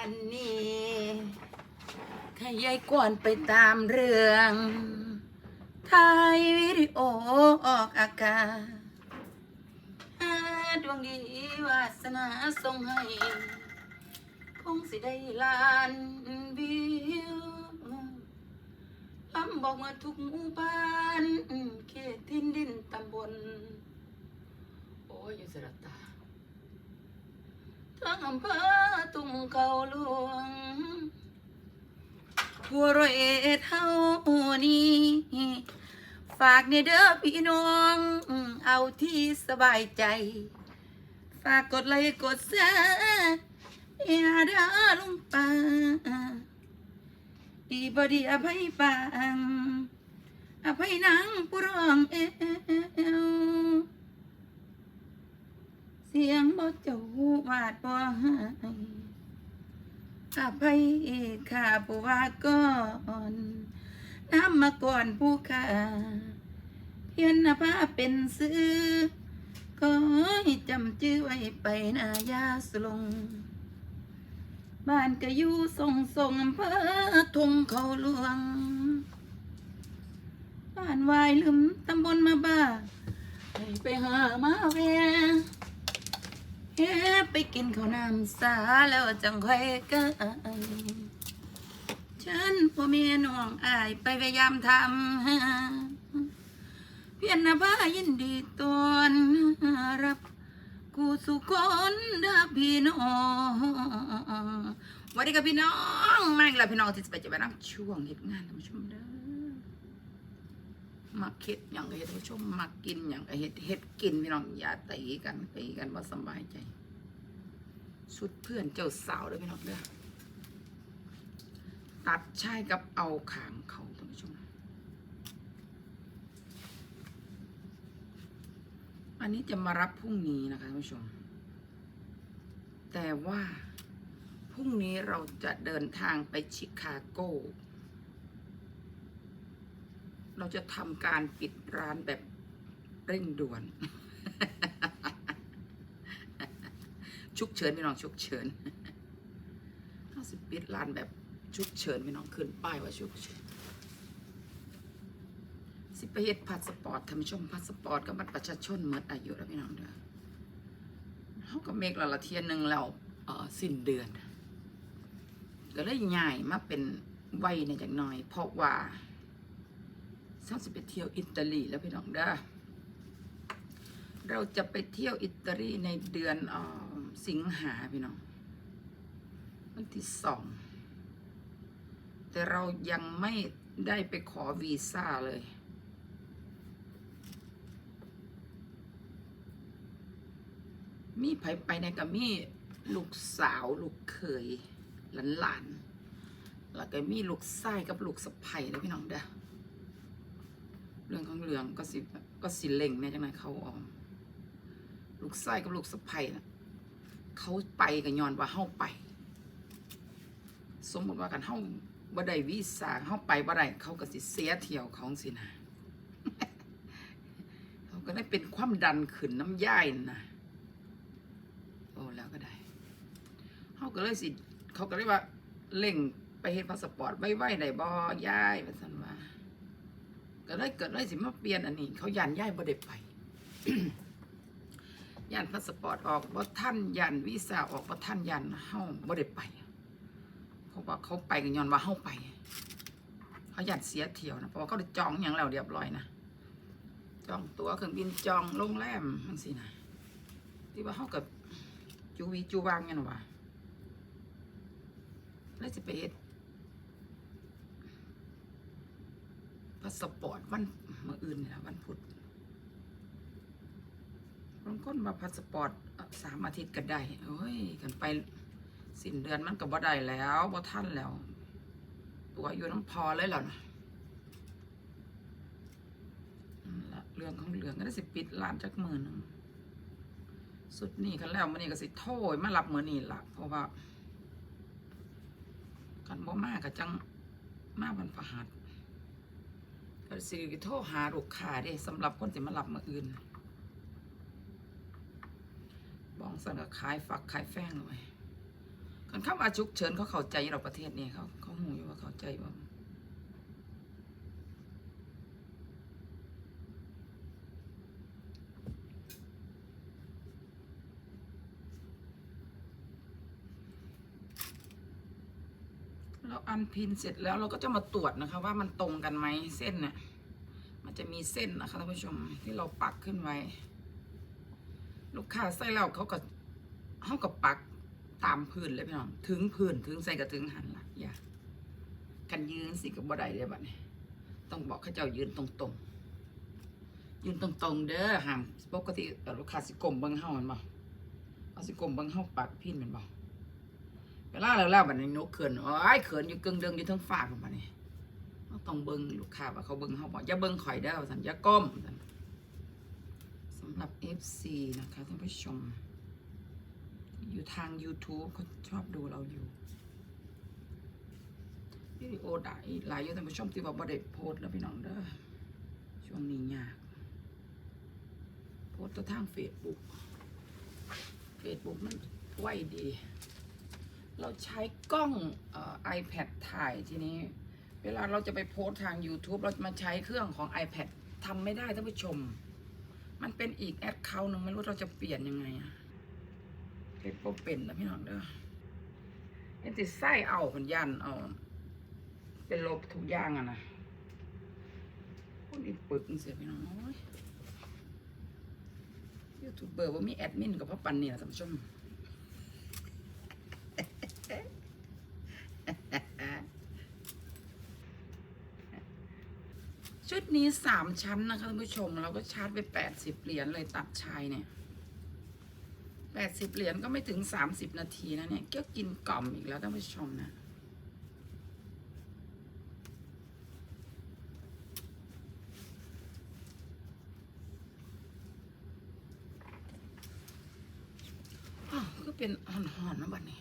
านนี้ขยายก่อนไปตามเรื่องถ่ายวิดีโอออกอากาศดวงดีวาสนาส่งให้ คงสิได้ล้านวิวลำบอกมาทุกหมู่บ้านเขตทินดินตำบล โอ้ยอยู่สระตา ทั้งอำเภอตุ้มเก่าหลวงทั่วร้อยเอ็ดเฮานี้ฝากในเด้อพี่น้องเอาที่สบายใจ ฝากกดไลค์กดแชร์อย่าเด้อลุงปังดีบดีอภัยปังอภัยนางผู้ร้องเอว เสียงบ่เจ้าวาดบ่ให้อภัยข้าผู้ว่าก่อนน้ำมาก่อนผู้ข้าเพียรนภาเป็นซื้อก็ให้จำชื่อไว้ไปนายาสลง บ้านก็อยู่ทรงทรงอำเภอทงเขาหลวง บ้านวายลืมตำบลมาบ้า ไปหามาแวะเฮ้ ไปกินข้าวน้ำสาแล้วจังค่อยกันฉันพ่อแม่น้องอายไปพยายามทำเพียรนภายินดีตอนรับกูสุคนเด้อพี่น้องวัสดีครับพี่น้องมาอีกแล้วพี่น้องที่จะไปจะไปนั่งช่วงเหตุงานท่านผู้ชมเด้อ มาเค็ดอย่างก็เห็ดผู้ชมมากินอย่างก็เห็ดเห็ดกินพี่น้องอย่าตีกันตีกันว่าสบายใจ สุดเพื่อนเจ้าสาวเด้อพี่น้องเด้อตัดใช่กับเอาขางเขาท่านผู้ชม อันนี้จะมารับพรุ่งนี้นะคะท่านผู้ชม แต่ว่าพรุ่งนี้เราจะเดินทางไปชิคาโก เราจะทำการปิดร้านแบบเร่งด่วนฉุกเฉินพี่น้องฉุกเฉินเอาสิปิดร้านแบบฉุกเฉินพี่น้องขึ้นป้ายว่าฉุกเฉินสิไปเฮ็ดพาสปอร์ตท่านผู้ชมพาสปอร์ตกับบัตรประชาชนหมดอายุแล้วพี่น้องเด้อเขาก็เมกละละเทียนหนึ่งแล้วเออสิ้นเดือน ก็เลยย้ายมาเป็นวัยในจากหน่อย เพราะว่า ฉันจะไปเที่ยวอิตาลีแล้วพี่น้องเด้อเราจะไปเที่ยวอิตาลีในเดือนออสิงหาพี่น้องวันที่สองแต่เรายังไม่ได้ไปขอวีซ่าเลย มีไปไปในกับมีลูกสาวลูกเขยหลานหลานๆแล้วก็มีลูกไส้กับลูกสะใภ้แล้วพี่น้องเด้อ เรื่องของเรื่องก็สิก็สิเล่งแม่ยจังไงเขาออมลูกไส้กับลูกสะใภ้น่ะเขาไปกันย้อนว่าเฮาไป สมมติว่ากันเฮาบ่ได้วีซ่าเฮาไปบ่ได้เขาก็สิเสียเที่ยวของสินะเขาก็ได้เป็นความดันขึ้นน้ำย่ายนะโอ้แล้วก็ได้เขาก็เลยสิ เขาก็เลยว่าเล่งไปเฮ็ดพาสปอร์ตไว้ไว้ได้บ่ย้ายว่าซั่นว่า ก็เลยเกิดเลยสิมาเปลี่ยนอันนี้ เขายันย้ายบ่ได้ไปยันพาสปอร์ตออกบ่ท่านยันวีซ่าออกบ่ท่านยันเฮาบ่ได้ไปเพราะว่าเขาไปกันย้อนว่าเฮาไปเขายันเสียเที่ยวนะเพราะว่าเขาได้จองอย่างแล้วเรียบร้อยนะจองตั๋วเครื่องบินจองโรงแรมจังซี่นะที่ว่าเขากับจูวีจูวางกันว่าแล้วจะไปเฮ็ด พาสปอร์ตวันเมื่ออื่นนี่ละวันพุธบางคนมาพาสปอร์ตสามอาทิตย์ก็ได้เอ้ย กันไปสิ้นเดือนมันก็บ่ได้แล้วบ่ทันแล้ว ตัวอยู่น้ำพอเลยแล้วนะเรื่องของเรื่องก็ได้สิปิดร้านจักมือหนึงสุดนี่กันแล้วมันนี่ก็สิโทยมารับมือนี่ละเพราะว่ากันบ่มากก็จังมาวันพฤหัส ก็สิโทรหาลูกค้าได้สำหรับคนที่มาหลับมาอื่นบองสันก็ขายฝักขายแฟงเลยคนข้ามาชุกเชิญเขาเข้าใจเราประเทศนี้เขาเขาหูอยู่ว่าเข้าใจว่าเรา อันพินเสร็จแล้วเราก็จะมาตรวจนะคะ ว่ามันตรงกันไหมเส้นเนี่ยมันจะมีเส้นนะคะท่านผู้ชมที่เราปักขึ้นไว้ ลูกค้าใส่แล้วเขาก็เขาก็ปักตามพื้นเลยพี่น้องถึงพื้นถึงใส่ก็ถึงหันละอย่ากันยืนสิกับบ่ได้เลยบัดนี้ต้องบอกเขาเจ้ายืนตรงๆ ยืนตรงๆ เด้อห้ามปกติเอ่ลูกค้าสิกลมเบิ่งเฮามันบ่เอาสิกลมเบิ่งเฮาปักพินมันบ่ เวลาแล้วแล้วบัดนี้นกเขินโอ้ยเขินอยู่กึ่งเดืองอยู่ทั้งฟ้าพุ่นบัดนี้ต้องเบิ่งลูกค้าว่าเขาเบิ่งเฮาบอย่าเบิ่งข่อยเด้อว่าซั่นอย่าก้มสำหรับ FC นะคะท่านผู้ชม อยู่ทาง YouTube เขาชอบดูเราอยู่วิดีโอได้หลายอยู่ท่านผู้ชมที่ว่าบ่ได้โพสแล้วพี่น้องเด้อช่วงนี้ยากโพสต์แต่ทาง Facebook Facebook มันไวดี เราใช้กล้องอ iPad ถ่ายทีนี้ เวลาเราจะไปโพสทาง YouTube เรามาใช้เครื่องของ iPad ทำไม่ได้ท่านผู้ชม มันเป็นอีกแอดเคาท์หนึ่งไม่รู้เราจะเปลี่ยนยังไงอะเฮ็ดบ่เป็นนะพี่น้องเด้อเฮ็ดสิไส้เอาเพิ่นยันเอาเป็นลบทุกอย่างอะนะคนอีปึกจังซี่พี่น้องยูทูบเบอร์บ่ามีแอดมินกับพ่อปันเนี่ล่ะท่านผู้ชม ชุด นี้สามชั้นนะคะท่านผู้ชม เราก็ชาร์จไปแปดสิบเหรียญเลยตัดชายเนี่ยแปดสิบเหรียญก็ไม่ถึงสามสิบนาทีนะเนี่ยก็กินกล่อมอีกแล้วท่านผู้ชมนะอ้าก็เป็นหอนๆนะบัดนี้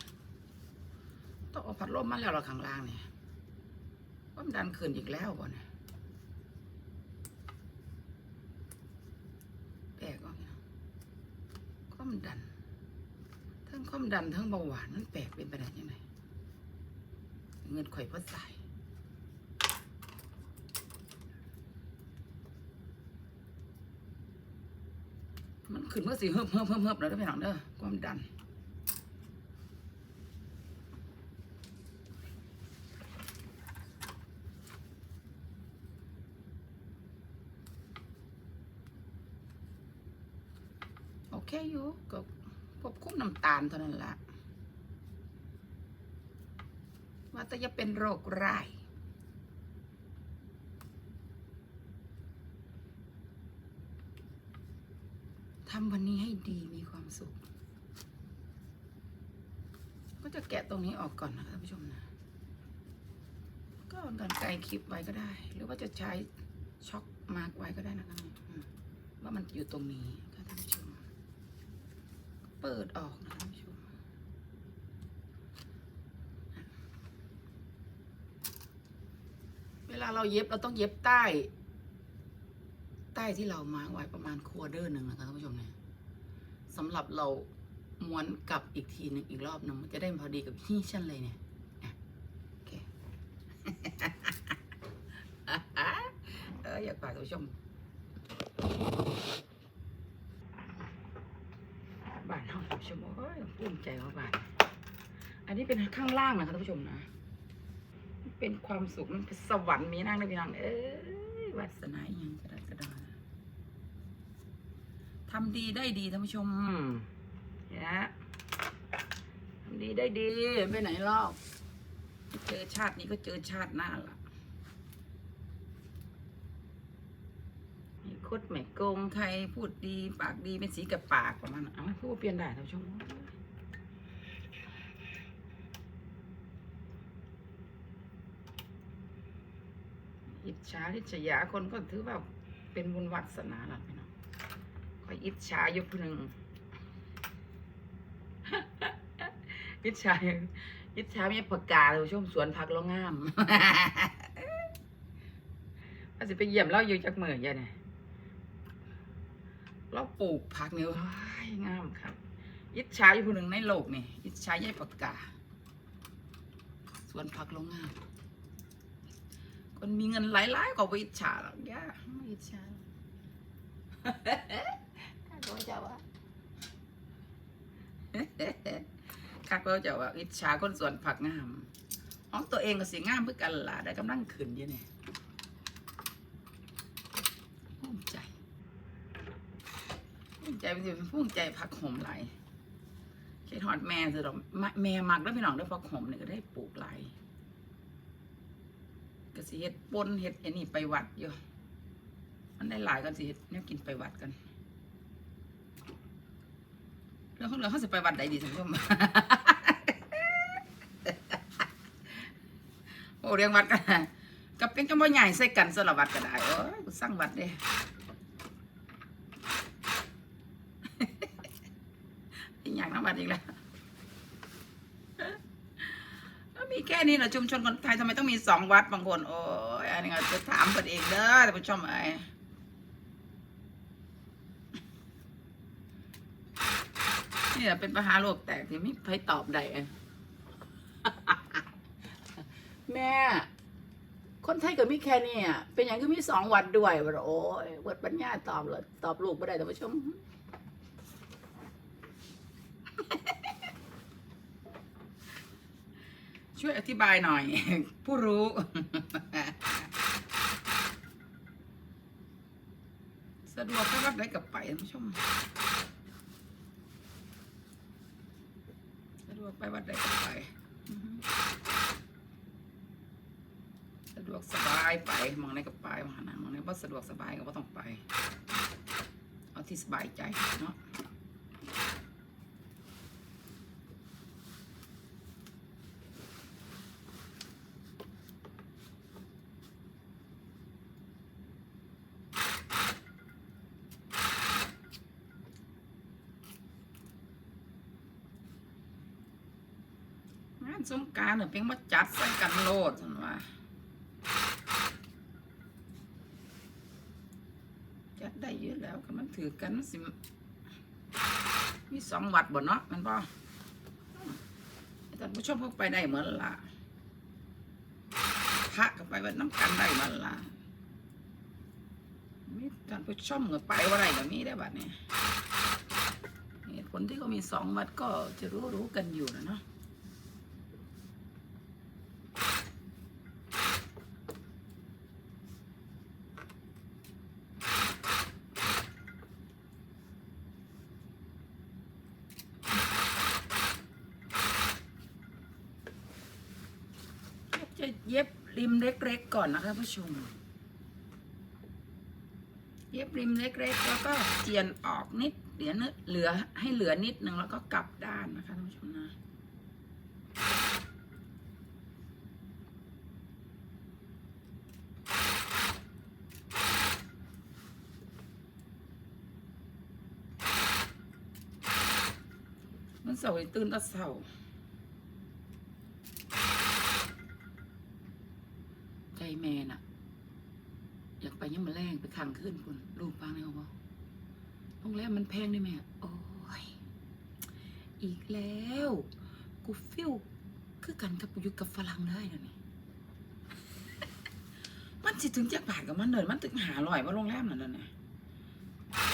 ต้องเอาพัดลมมาแล้วเราข้างล่างเนี่ยว่ามันดันขึ้นอีกแล้วบ่เนี่ยแปลกอะเนี่ย ความดัน ทั้งความดันทั้งเบาหวานมันแปลกเป็นไปได้ยังไงเงินข่อยพอใส่มันขึ้นเมื่อสิเฮิบเฮิบเฮิบเฮิบแล้วเด้อพี่น้องเด้อความดัน โอยู่ก็ควบคุมน้ำตาลเท่านั้นละว่าแต่จะเป็นโรคร้ายทำวันนี้ให้ดีมีความสุข ก็จะแกะตรงนี้ออกก่อนนะคะท่านผู้ชมนะ ก็เอากันไกลคลิปไว้ก็ได้ หรือว่าจะใช้ช็อกมาร์กไว้ก็ได้นะคะอืมว่ามันอยู่ตรงนี้ค่ะท่านผู้ชม เปิดออกนะท่านผู้ชมเวลาเราเย็บเราต้องเย็บใต้ ใต้ที่เรามาไว้ประมาณควเดอร์หนึ่งนะคะท่านผู้ชมเนี่ยสำหรับเราม้วนกลับอีกทีหนึ่งอีกรอบหนึ่งมันจะได้พอดีกับที่ฉันเลยเนี่ยโอเคเอออยากฝากท่านผู้ชม บ้านเฮาท่านผู้ ชมโอ้ยภูมิใจว่าบ้านอันนี้เป็นข้างล่างนะคะท่านผู้ชมนะ เป็นความสุขมันเป็นสวรรค์มีนั่งนะพี่น้องเอ้ยวาสนาอหยังก็ได้ก็ได้ทำดีได้ดีท่านผู้ชมเนี่ยทำดีได้ดีไปไหนหรอกเจอชาตินี้ก็เจอชาติหน้าละไม่ คดไม่โกงใครพูดดีปากดีเป็นสีกับปากประมาณนั้นเอาพูดเปลี่ยนได้ท่านผู้ชมอิจฉาริษยาคนก็ถือว่าเป็นบุญวัสนาล่ะพี่น้องคอยอิจฉายู่ผู้หนึ่งอิจฉาอิจฉามีประกาศเลยช่วงสวนผักเรางามว่าสิไปเยี่ยมเราอยู่จากเมื่อยันเนี่ย เราปลูกผักเนี่ยว้ายงามครับอิจฉาอยู่ผู้หนึ่งในโลกนี่อิจฉายายประกาศสวนผักโรงงานคนมีเงินหลายๆก็ไปอิจฉาหรอกย่าไม่อิจฉาหรอกข้าก็จะว่าข้าก็จะว่าอิจฉาคนสวนผักงามของตัวเองก็สิงามเพื่อกันล่ะได้กำลังขึ้นอยู่เนี่ยภูมิใจ ใจเป็นสิภูมิใจผักหอมไหลายเคิดฮอดแม่สิดอกแม่มักแล้วพี่น้องได้ผักหอมเนี่ยก็ได้ปลูกไหลก็สิเฮ็ดปนเฮ็ดอันนี้ไปวัดอยู่มันได้หลายกันสิเฮ็ดแนวกินไปวัดกันแล้วเขาเหลือเขาจะไปวัดใดดีท่านผู้ชมโอ้เรียงวัดกันกับเป็นจังบ่ใหญ่ใส่กันสลับวัดก็ได้โอ้ยสร้างวัดเด้ อีกอย่างน้ำวัดอีกแล้วมีแค่นี้นะชุมชนคนไทยทำไมต้องมีสองวัดบางคน โอ้ยอันนี้ก็จะถามกันเองเด้อท่านผู้ชมไอ้นี่แหละเป็นปัญหาโลกแตกที่ไม่ใครตอบได้แม่ คนไทยก็มีแค่นี้อะเป็นอย่างก็มีสองวัดด้วยว่าโอ้ยวัดปัญญาตอบเลยตอบลูกไม่ได้แต่านผู้ชม ช่วยอธิบายหน่อย ผู้รู้ สะดวกไปวัดไหนกับไปท่านผู้ชม สะดวกไปวัดใดก็ไป สะดวกสบายไปมองไหนก็ไปมองหนามองไหนว่าสะดวกสบายก็บ่ต้องไป เอาที่สบายใจเนาะานสงการเนี่ยเพียงมาจัดใส่กันโลดสันว่าจัดได้เยอะแล้วกันมันถือกันสิมีสองวัดบ่เนาะมันบ่ท่านผู้ชมพวกไปได้เหมือนละพระก็ไปวัดน้ำกันได้เหมือนละมีท่านผู้ชมก็ไปว่าไรก็มีได้บัดนี้เหตุผลที่เขามีสองวัดก็จะรู้รู้ๆกันอยู่นะเนาะเย็บริมเล็ก ๆ ก่อนนะคะผู้ชม เย็บริมเล็ก ๆ แล้วก็เจียนออกนิดเหลือนิดเหลือให้เหลือนิดนึงแล้วก็กลับด้านนะคะท่านผู้ชมนะมันเสาร์ตื่นตะเสาร์ใจแม่น่ะ อยากไปยังมาแรงไป ขึ้นคุณลูกปังเลยเขาบอกโรงแรมมันแพงได้ไหมโอ้ย อีกแล้ว กูฟิลคือกันกับอยู่กับฝรั่งเลยเดี๋ยวนี้มันสิถึงจากบาทกับมันเดินมันถึงหาลอยว่าโรงแรมนั่นน่ะเนี่ย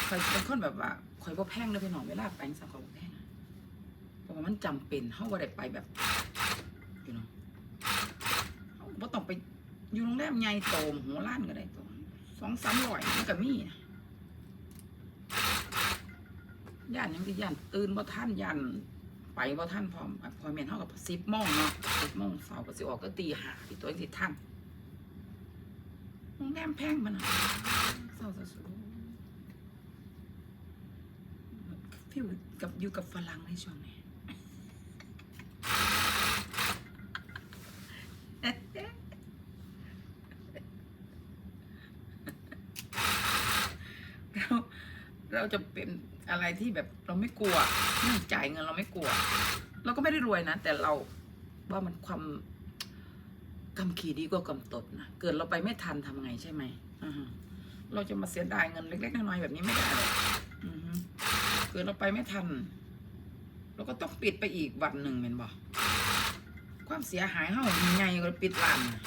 คอยเป็นคนแบบว่าคอยบ่แพงเลยพี่น้องเวลาไปสักคนบ่แพงนะเพราะว่ามันจำเป็นเฮาบ่ได้ไปแบบอยู่เนาะเฮาบ่ต้องไปอยู่โรงแรมใหญ่โตมหัวล้านก็ได้ตัว สองสามร้อยมันก็มีย่านยังที่ย่านตื่นบ่ทันย่านไปบ่ทันพร้อมพอแม่นเฮากับสิบโมงเนาะสิบโมงเสาร์ก็สิออกก็ตีหาที่ตัวเองสิทันโรงแรมแพงมันเศร้าสุดฟิวกับอยู่กับฝรั่งในช่วงนี้ เรา เราจะเป็นอะไรที่แบบเราไม่กลัวไม่จ่ายเงินเราไม่กลัว เราก็ไม่ได้รวยนะ แต่เราว่ามันความกำขี่ดีกว่ากำตดนะเกิดเราไปไม่ทันทำไงใช่ไหมเราจะมาเสียดายเงินเล็กๆน้อยๆแบบนี้ไม่ได้เลยเกิดเราไปไม่ทัน เราก็ต้องปิดไปอีกวันหนึ่งเป็นบ่ความความเสียหายเฮาใหญ่กว่าปิดร้านน่ะ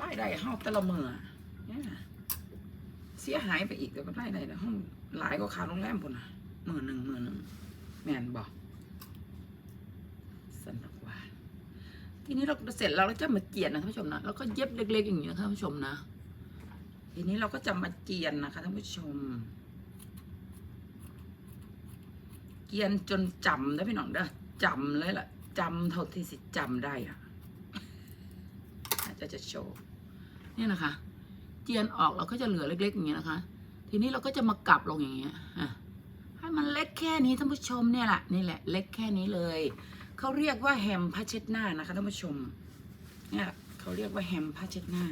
รายได้เฮาแต่ละมื้อ เสียหายไปอีกแต่ก็รายได้เฮาหลายกว่าคาโรงแรมพุ่นน่ะมื้อหนึ่งมื้อหนึ่งแมนบ่สนุกว่า ทีนี้เราเสร็จแล้วเราจะมาเจียนนะท่านผู้ชมนะแล้วก็เย็บเล็กๆอย่างนี้นะท่านผู้ชมนะ ทีนี้เราก็จะมาเจียนนะคะท่านผู้ชม เจียนจนจำได้พี่น้องเด้อจำเลยล่ะจำเท่าที่สิจำได้อะอาจจะจะโชว์นี่นะคะ เจียนออกเราก็จะเหลือเล็กๆอย่างเงี้ยนะคะ ทีนี้เราก็จะมากลับลงอย่างเงี้ยให้มันเล็กแค่นี้ท่านผู้ชมเนี่ยแหละนี่แหละ เล็กแค่นี้เลยเขาเรียกว่าแฮมผ้าเช็ดหน้านะคะท่านผู้ชมเนี่ยเขาเรียกว่าแฮมผ้าเช็ดหน้า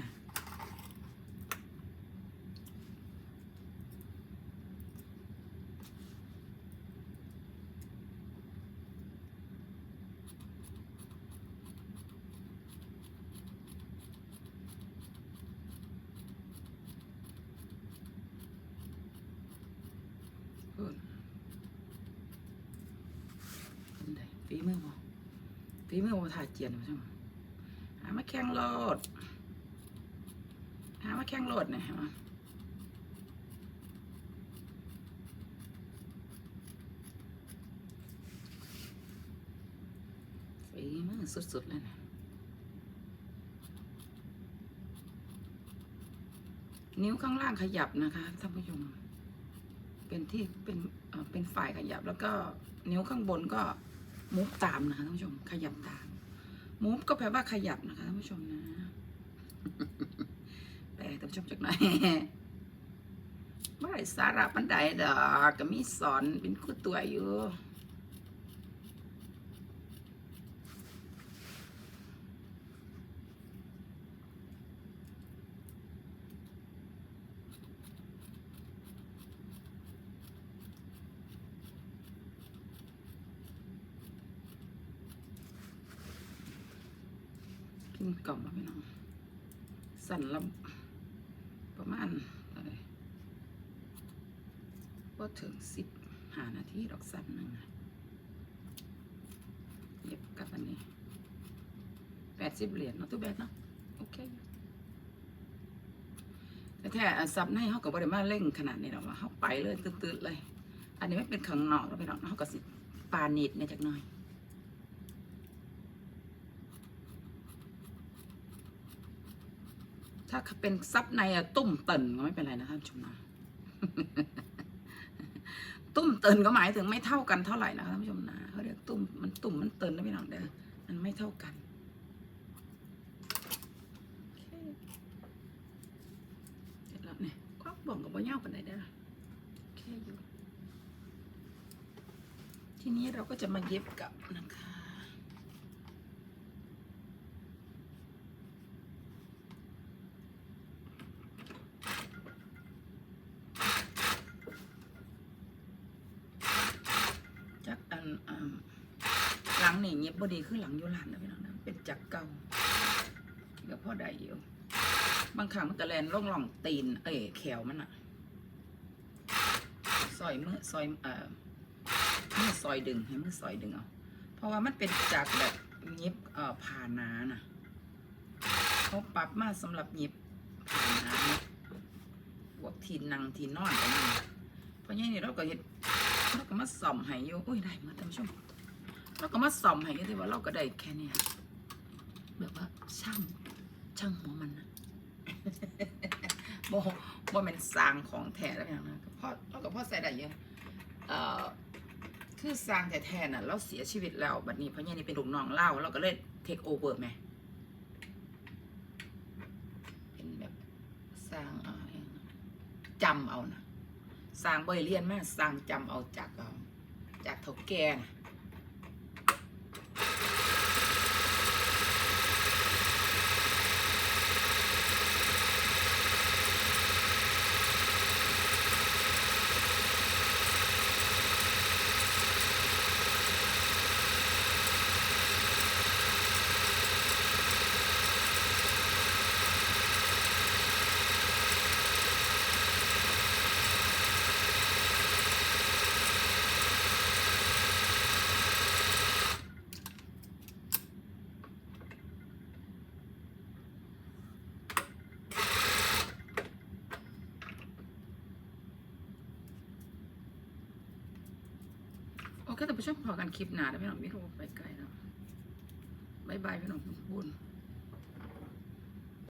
พิ่นเป็นไดฝีมือบ่ฝีมือบ่ถ่ายเจียนมาจังหามาแข่งโลดหามาแข่งโลดเนี่ยเห็นไหมฝีมือสุดๆเลยนะนิ้วข้างล่างขยับนะคะท่านผู้ชม เป็นที่เป็นเป็นฝ่ายขยับ แล้วก็นิ้วข้างบนก็มูฟตามนะคะท่านผู้ชม ขยับตามมูฟก็แปลว่าขยับนะคะท่านผู้ชมนะแปลท่านผู้ชมจากไหนว่าสาระปันไดดอกก็มีสอนเป็นคู่ตัวอยู่ กินกล่อมแล้วพี่น้อง สั่นละประมาณอะไรก็ถึงสิบหานาทีดอกสั่นหนึ่งเย็บกับอันนี้แปดสิบเหรียญเนาะตู้แบกเนาะโอเคแต่แท้อันซับในเขาก็บริมาเร่งขนาดนี้หรอกว่าเขาไปเลยตื่นๆเลย อันนี้ไม่เป็นขังนอกแล้วพี่น้องเขาก็สิปานิดเนี่ยจักหน่อย ถ้าเป็นซับในอะตุ้มเตินก็ไม่เป็นไรนะท่านผู้ชมนะตุ้มเตินก็หมายถึงไม่เท่ากันเท่าไหร่นะท่านผู้ชมนะเขาเรียกตุ้มมันตุ่มมันเตินนะพี่น้องเด้อมันไม่เท่ากันเสร็จแล้วเนี่ยควักบ่องกับบ่เย่าปันไดได้อโอเคอยู่ทีนี้เราก็จะมาเย็บกับนะคะจักอันอ่า หลังนี่เงียบบดีคือหลังโยหลานนะพี่น้องนะเป็นจักเก่าเดี๋ยวพ่อได้อยู่บางครั้งมันก็แลนล่องหล่องตีน เอ้ยแขวมันอะซอยมือซอยเอ่อมือซอยดึงให้มือซอยดึงเอาเพราะว่ามันเป็นจักแบบเย็บเอ่อผ่านาน่ะเขาปรับมาสำหรับเย็บผ่านานี่ยพวกทีนังทีนอนกันนี่เพราะงี้นี่เราก็เห็น เราก็มาส่อมให้อยู่อุ้ยได้มาท่านผู้ชมเราก็มาส่อมให้อยู่ที่ว่าเราก็ได้แค่เนี้ยแบบว่าช่างช่างหัวมันนะบ่บ่เป็นสร้างของแท้แล้วอย่างนั้นก็พอเราก็พอใส่ได้เยอะเอ่อคือสร้างแท้ๆน่ะเราเสียชีวิตแล้วบัดนี้เพราะเงี้นี่เป็นลูกน้องเล่าเราก็เลยเทคโอเวอร์ไหมเป็นแบบสร้างเอ่อจำเอานะ สร้างบเรียนมาสร้างจำเอาจากจากเท่าแก่นะ ไปช่วยพอกันคลิปหนาแล้วพี่น้องไม่โทรไปไกลแล้วบายบายพี่น้องบุญ